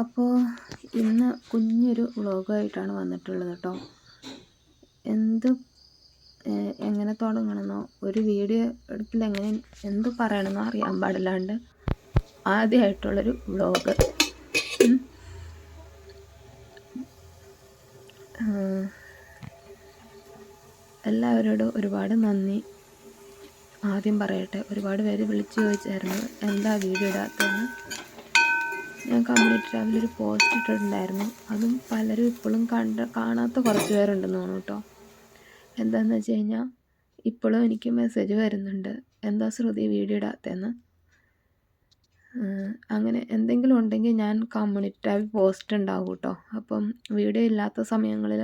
അപ്പോൾ ഇന്ന് കുഞ്ഞൊരു വ്ളോഗായിട്ടാണ് വന്നിട്ടുള്ളത് കേട്ടോ എന്ത് എങ്ങനെ തുടങ്ങണമെന്നോ ഒരു വീഡിയോ എടുക്കൽ എങ്ങനെ എന്ത് പറയണമെന്നോ അറിയാൻ പാടില്ലാണ്ട് ആദ്യമായിട്ടുള്ളൊരു വ്ളോഗ്. എല്ലാവരോടും ഒരുപാട് നന്ദി. ആദ്യം പറയട്ടെ ഒരുപാട് പേര് വിളിച്ചു ചോദിച്ചായിരുന്നു എന്താ വീഡിയോ ഇടാത്തതെന്ന്. ഞാൻ കമ്മ്യൂണിറ്റി ഒരു പോസ്റ്റ് ഇട്ടിട്ടുണ്ടായിരുന്നു. അതും പലരും ഇപ്പോഴും കണ്ട കാണാത്ത കുറച്ച് പേരുണ്ടെന്ന് തോന്നുന്നു കേട്ടോ. എന്താണെന്ന് വെച്ച് കഴിഞ്ഞാൽ ഇപ്പോഴും എനിക്ക് മെസ്സേജ് വരുന്നുണ്ട്. എന്താ ശ്രുതി വീഡിയോ ഇടാത്തതെന്ന്? അങ്ങനെ എന്തെങ്കിലും ഉണ്ടെങ്കിൽ ഞാൻ കമ്മ്യൂണിറ്റി പോസ്റ്റ് ഉണ്ടാവും കേട്ടോ. അപ്പം വീഡിയോ ഇല്ലാത്ത സമയങ്ങളിൽ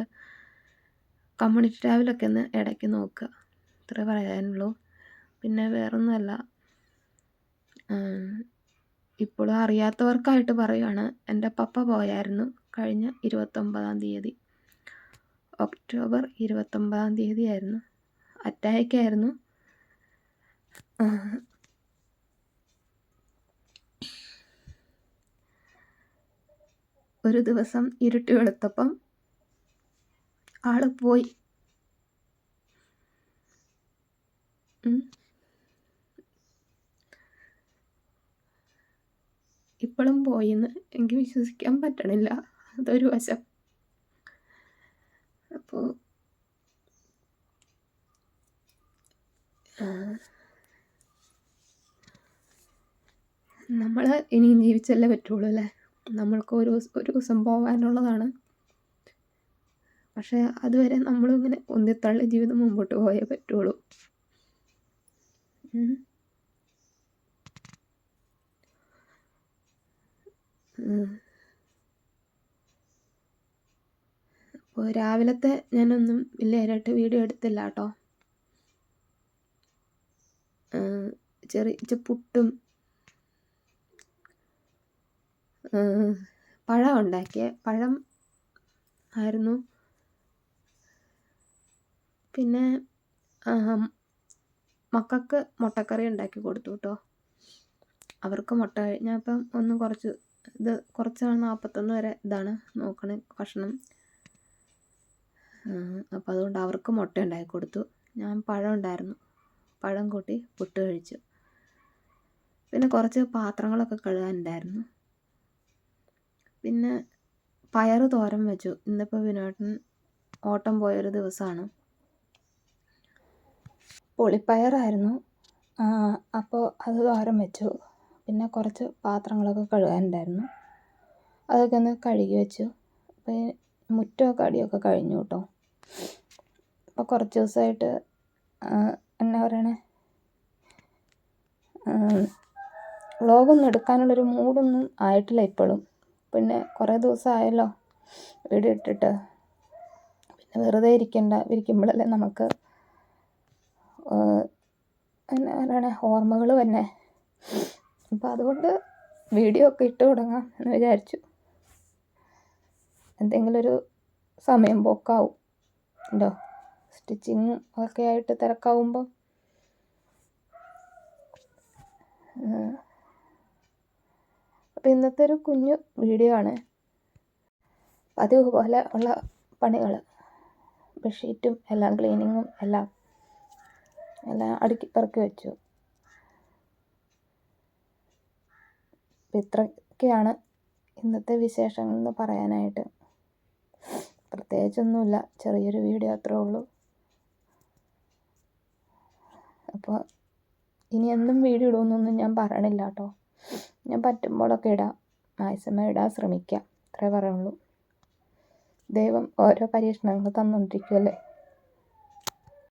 കമ്മ്യൂണിറ്റി ടാബിലൊക്കെ ഒന്ന് ഇടയ്ക്ക് നോക്കുക. ഇത്രേ പറയാനുള്ളൂ. പിന്നെ വേറൊന്നുമല്ല. ഇപ്പോഴും അറിയാത്തവർക്കായിട്ട് പറയുകയാണ് എന്റെ പപ്പ പോയായിരുന്നു കഴിഞ്ഞ ഇരുപത്തൊമ്പതാം തീയതി. ഒക്ടോബർ ഇരുപത്തൊമ്പതാം തീയതി ആയിരുന്നു അറ്റാക്കായിരുന്നു ഒരു ദിവസം ഇരുട്ടി വെളുത്തപ്പം ആൾ പോയി. ഇപ്പോഴും പോയിന്ന് എനിക്ക് വിശ്വസിക്കാൻ പറ്റണില്ല. അതൊരു വശം. അപ്പോൾ നമ്മൾ ഇനിയും ജീവിച്ചല്ലേ പറ്റുള്ളൂ അല്ലേ? നമ്മൾക്ക് ഒരു ഒരു ദിവസം പോകാനുള്ളതാണ് പക്ഷേ അതുവരെ നമ്മളിങ്ങനെ ഒന്നിത്തള്ളി ജീവിതം മുമ്പോട്ട് പോയേ പറ്റുള്ളൂ. അപ്പോൾ രാവിലത്തെ ഞാനൊന്നും വലിയതായിട്ട് വീഡിയോ എടുത്തില്ല കേട്ടോ. ചെറിയ പുട്ടും പഴം ഉണ്ടാക്കിയ. പഴം ആയിരുന്നു. പിന്നെ മക്കൾക്ക് മുട്ടക്കറി ഉണ്ടാക്കി കൊടുത്തു കേട്ടോ. അവർക്ക് മുട്ട ഞാൻ ഒന്ന് കുറച്ച് ഇത് കുറച്ചാണ് നാൽപ്പത്തൊന്ന് വരെ ഇതാണ് നോക്കണ ഭക്ഷണം. അപ്പോൾ അതുകൊണ്ട് അവർക്ക് മുട്ട ഉണ്ടാക്കി കൊടുത്തു. ഞാൻ പഴം ഉണ്ടായിരുന്നു. പഴം കൂട്ടി പുട്ട് കഴിച്ചു. പിന്നെ കുറച്ച് പാത്രങ്ങളൊക്കെ കഴുകാനുണ്ടായിരുന്നു. പിന്നെ പയർ തോരൻ വെച്ചു. ഇന്നിപ്പോൾ വിനോട്ടൻ ഓട്ടം പോയൊരു ദിവസമാണ്. പൊളിപ്പയറായിരുന്നു. അപ്പോൾ അത് തോരൻ വെച്ചു. പിന്നെ കുറച്ച് പാത്രങ്ങളൊക്കെ കഴുകാനുണ്ടായിരുന്നു. അതൊക്കെ ഒന്ന് കഴുകി വെച്ചു. അപ്പോൾ മുറ്റമൊക്കെ അടിയൊക്കെ കഴിഞ്ഞു കേട്ടോ. അപ്പോൾ കുറച്ച് ദിവസമായിട്ട് എന്നാ പറയണേ? വ്ളോഗൊന്നും എടുക്കാനുള്ളൊരു മൂഡൊന്നും ആയിട്ടില്ല ഇപ്പോഴും പിന്നെ കുറേ ദിവസമായല്ലോ വീഡിയോ ഇട്ടിട്ട്. പിന്നെ വെറുതെ ഇരിക്കണ്ട ഇരിക്കുമ്പോഴല്ലേ നമുക്ക് എന്നാ പറയണേ? ഓർമ്മകൾ തന്നെ അപ്പോൾ അതുകൊണ്ട് വീഡിയോ ഒക്കെ ഇട്ട് തുടങ്ങാം എന്ന് വിചാരിച്ചു. എന്തെങ്കിലും ഒരു സമയം പോക്കാവും. ഉണ്ടോ സ്റ്റിച്ചിങ് ഒക്കെ ആയിട്ട് തിരക്കാവുമ്പോൾ അപ്പോൾ ഇന്നത്തെ ഒരു കുഞ്ഞു വീഡിയോ ആണ്. പതിവ് പോലെ ഉള്ള പണികൾ ബെഡ്ഷീറ്റും എല്ലാം ക്ലീനിങ്ങും എല്ലാം. എല്ലാം അടുക്കി പറക്കി വെച്ചു. ഇത്രയൊക്കെയാണ് ഇന്നത്തെ വിശേഷങ്ങൾ എന്ന് പറയാനായിട്ട്. പ്രത്യേകിച്ചൊന്നുമില്ല. ചെറിയൊരു വീഡിയോ അത്രേ ഉള്ളൂ. അപ്പോൾ ഇനി എന്നും വീഡിയോ ഇടുമെന്നൊന്നും ഞാൻ പറയണില്ല കേട്ടോ. ഞാൻ പറ്റുമ്പോഴൊക്കെ ഇടാം. മാക്സിമം ഇടാൻ ശ്രമിക്കാം. അത്രേ പറയുള്ളൂ. ദൈവം ഓരോ പരീക്ഷണങ്ങൾ തന്നുകൊണ്ടിരിക്കുമല്ലേ